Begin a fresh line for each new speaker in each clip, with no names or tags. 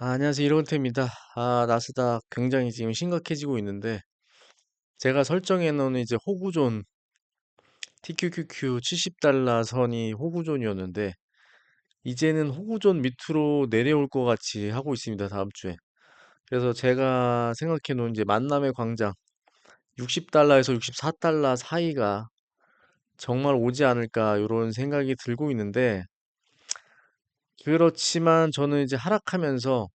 아, 안녕하세요. 이런태입니다. 아, 나스닥 굉장히 지금 심각해지고 있는데, 제가 설정해 놓은 이제 호구존, TQQQ 70달러 선이 호구존이었는데, 이제는 호구존 밑으로 내려올 것 같이 하고 있습니다. 다음 주에. 그래서 제가 생각해 놓은 이제 만남의 광장, 60달러에서 64달러 사이가 정말 오지 않을까, 이런 생각이 들고 있는데, 그렇지만 저는 이제 하락하면서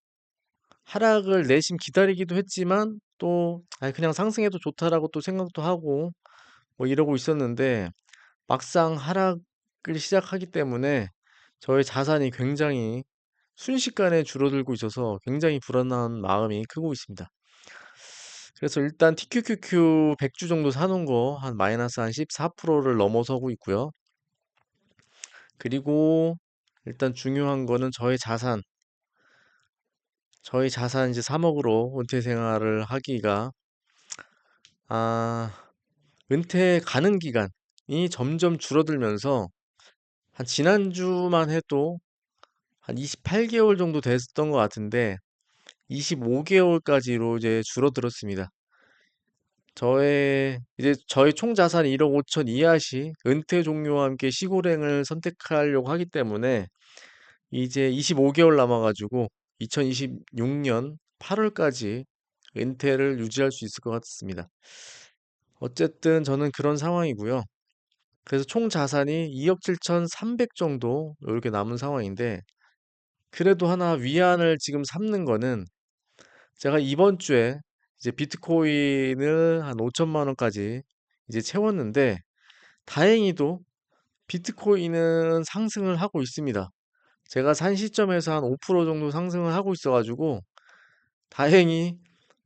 하락을 내심 기다리기도 했지만 또 그냥 상승해도 좋다라고 또 생각도 하고 뭐 이러고 있었는데 막상 하락을 시작하기 때문에 저의 자산이 굉장히 순식간에 줄어들고 있어서 굉장히 불안한 마음이 크고 있습니다. 그래서 일단 TQQQ 100주 정도 사놓은 거 한 마이너스 한 14%를 넘어서고 있고요. 그리고 일단 중요한 거는 저의 자산, 저희 자산 이제 3억으로 은퇴 생활을 하기가 아, 은퇴 가는 기간이 점점 줄어들면서 한 지난주만 해도 한 28개월 정도 됐었던 것 같은데 25개월까지로 이제 줄어들었습니다. 저의 이제 저희 총 자산이 1억 5천 이하 시 은퇴 종료와 함께 시골행을 선택하려고 하기 때문에 이제 25개월 남아 가지고 2026년 8월까지 은퇴를 유지할 수 있을 것 같습니다. 어쨌든 저는 그런 상황이고요. 그래서 총 자산이 2억 7,300 정도 이렇게 남은 상황인데 그래도 하나 위안을 지금 삼는 거는 제가 이번 주에 이제 비트코인을 한 5천만 원까지 이제 채웠는데 다행히도 비트코인은 상승을 하고 있습니다. 제가 산 시점에서 한 5% 정도 상승을 하고 있어가지고 다행히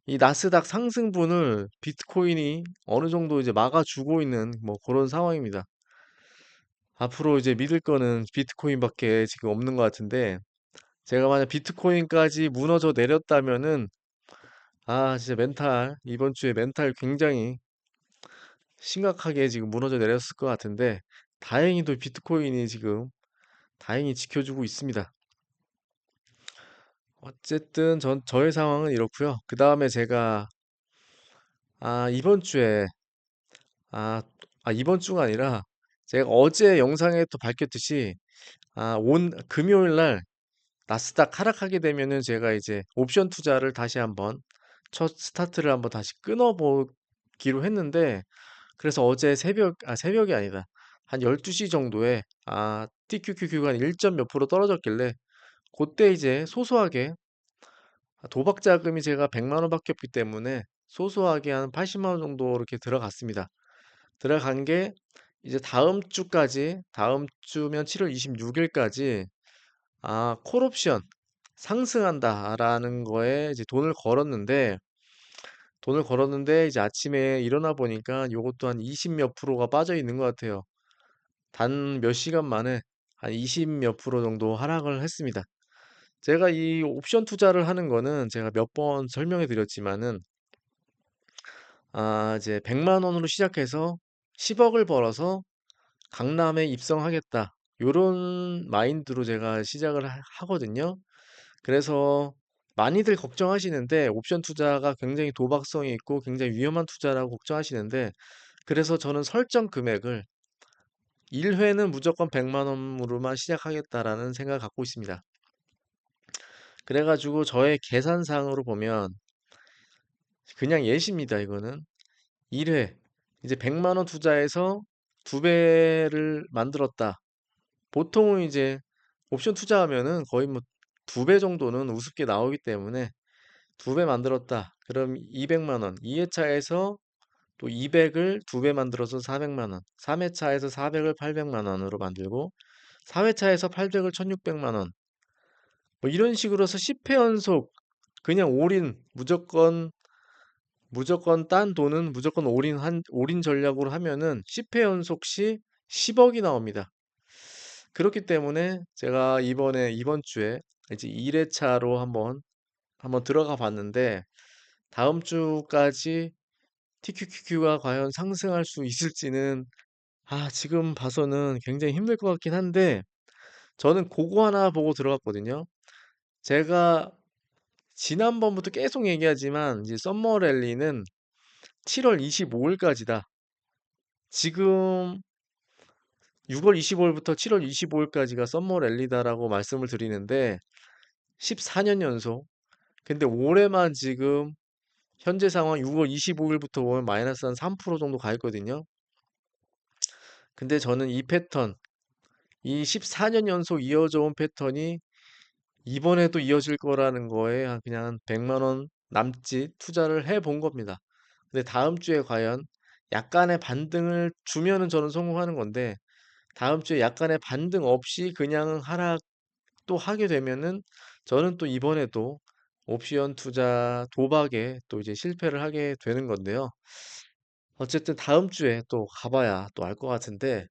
이 나스닥 상승분을 비트코인이 어느 정도 이제 막아주고 있는 뭐 그런 상황입니다. 앞으로 이제 믿을 거는 비트코인밖에 지금 없는 것 같은데 제가 만약 비트코인까지 무너져 내렸다면은 아 진짜 멘탈 이번 주에 멘탈 굉장히 심각하게 지금 무너져 내렸을 것 같은데 다행히도 비트코인이 지금 다행히 지켜주고 있습니다. 어쨌든 전 저의 상황은 이렇고요. 그 다음에 제가 아 이번 주에 아, 아 이번 주가 아니라 제가 어제 영상에 또 밝혔듯이 아, 온 금요일 날 나스닥 하락하게 되면은 제가 이제 옵션 투자를 다시 한번 첫 스타트를 한번 다시 끊어 보기로 했는데 그래서 어제 새벽 아 새벽이 아니다 한 12시 정도에 아 TQQQ가 1점 몇 프로 떨어졌길래 그때 이제 소소하게 도박 자금이 제가 100만 원밖에 없기 때문에 소소하게 한 80만 원 정도 이렇게 들어갔습니다. 들어간 게 이제 다음 주까지 다음 주면 7월 26일까지 아, 콜옵션 상승한다라는 거에 이제 돈을 걸었는데 돈을 걸었는데 이제 아침에 일어나 보니까 요것도 한 20 몇 프로가 빠져 있는 것 같아요. 단 몇 시간 만에 한 20 몇 프로 정도 하락을 했습니다. 제가 이 옵션 투자를 하는 거는 제가 몇 번 설명해 드렸지만은 아, 이제 100만 원으로 시작해서 10억을 벌어서 강남에 입성하겠다. 요런 마인드로 제가 시작을 하, 하거든요. 그래서 많이들 걱정하시는데 옵션 투자가 굉장히 도박성이 있고 굉장히 위험한 투자라고 걱정하시는데 그래서 저는 설정 금액을 1회는 무조건 100만 원으로만 시작하겠다라는 생각을 갖고 있습니다. 그래가지고 저의 계산상으로 보면 그냥 예시입니다, 이거는. 1회 이제 100만 원 투자해서 두 배를 만들었다. 보통은 이제 옵션 투자하면은 거의 뭐 두 배 정도는 우습게 나오기 때문에 두 배 만들었다. 그럼 200만 원. 2회차에서 또 200을 두 배 만들어서 400만 원. 3회차에서 400을 800만 원으로 만들고 4회차에서 800을 1600만 원. 뭐 이런 식으로 해서 10회 연속 그냥 올인 무조건 무조건 딴 돈은 무조건 올인 한 올인 전략으로 하면은 10회 연속 시 10억이 나옵니다. 그렇기 때문에 제가 이번에 이번 주에 이제 1회차로 한번 한번 들어가 봤는데 다음 주까지 TQQQ가 과연 상승할 수 있을지는 아, 지금 봐서는 굉장히 힘들 것 같긴 한데 저는 그거 하나 보고 들어갔거든요. 제가 지난번부터 계속 얘기하지만 이제 썸머 랠리는 7월 25일까지다. 지금 6월 25일부터 7월 25일까지가 썸머 랠리다라고 말씀을 드리는데 14년 연속. 근데 올해만 지금 현재 상황 6월 25일부터 보면 마이너스 한 3% 정도 가 있거든요. 근데 저는 이 패턴, 이 14년 연속 이어져 온 패턴이 이번에도 이어질 거라는 거에 한 그냥 한 100만 원 남짓 투자를 해 본 겁니다. 근데 다음 주에 과연 약간의 반등을 주면은 저는 성공하는 건데 다음 주에 약간의 반등 없이 그냥 하락 또 하게 되면은 저는 또 이번에도 옵션 투자 도박에 또 이제 실패를 하게 되는 건데요. 어쨌든 다음 주에 또 가봐야 또 알 것 같은데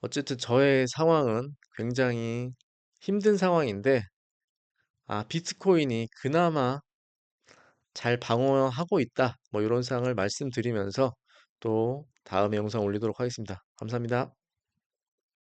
어쨌든 저의 상황은 굉장히 힘든 상황인데 아, 비트코인이 그나마 잘 방어하고 있다. 뭐 이런 사항을 말씀드리면서 또 다음에 영상 올리도록 하겠습니다. 감사합니다.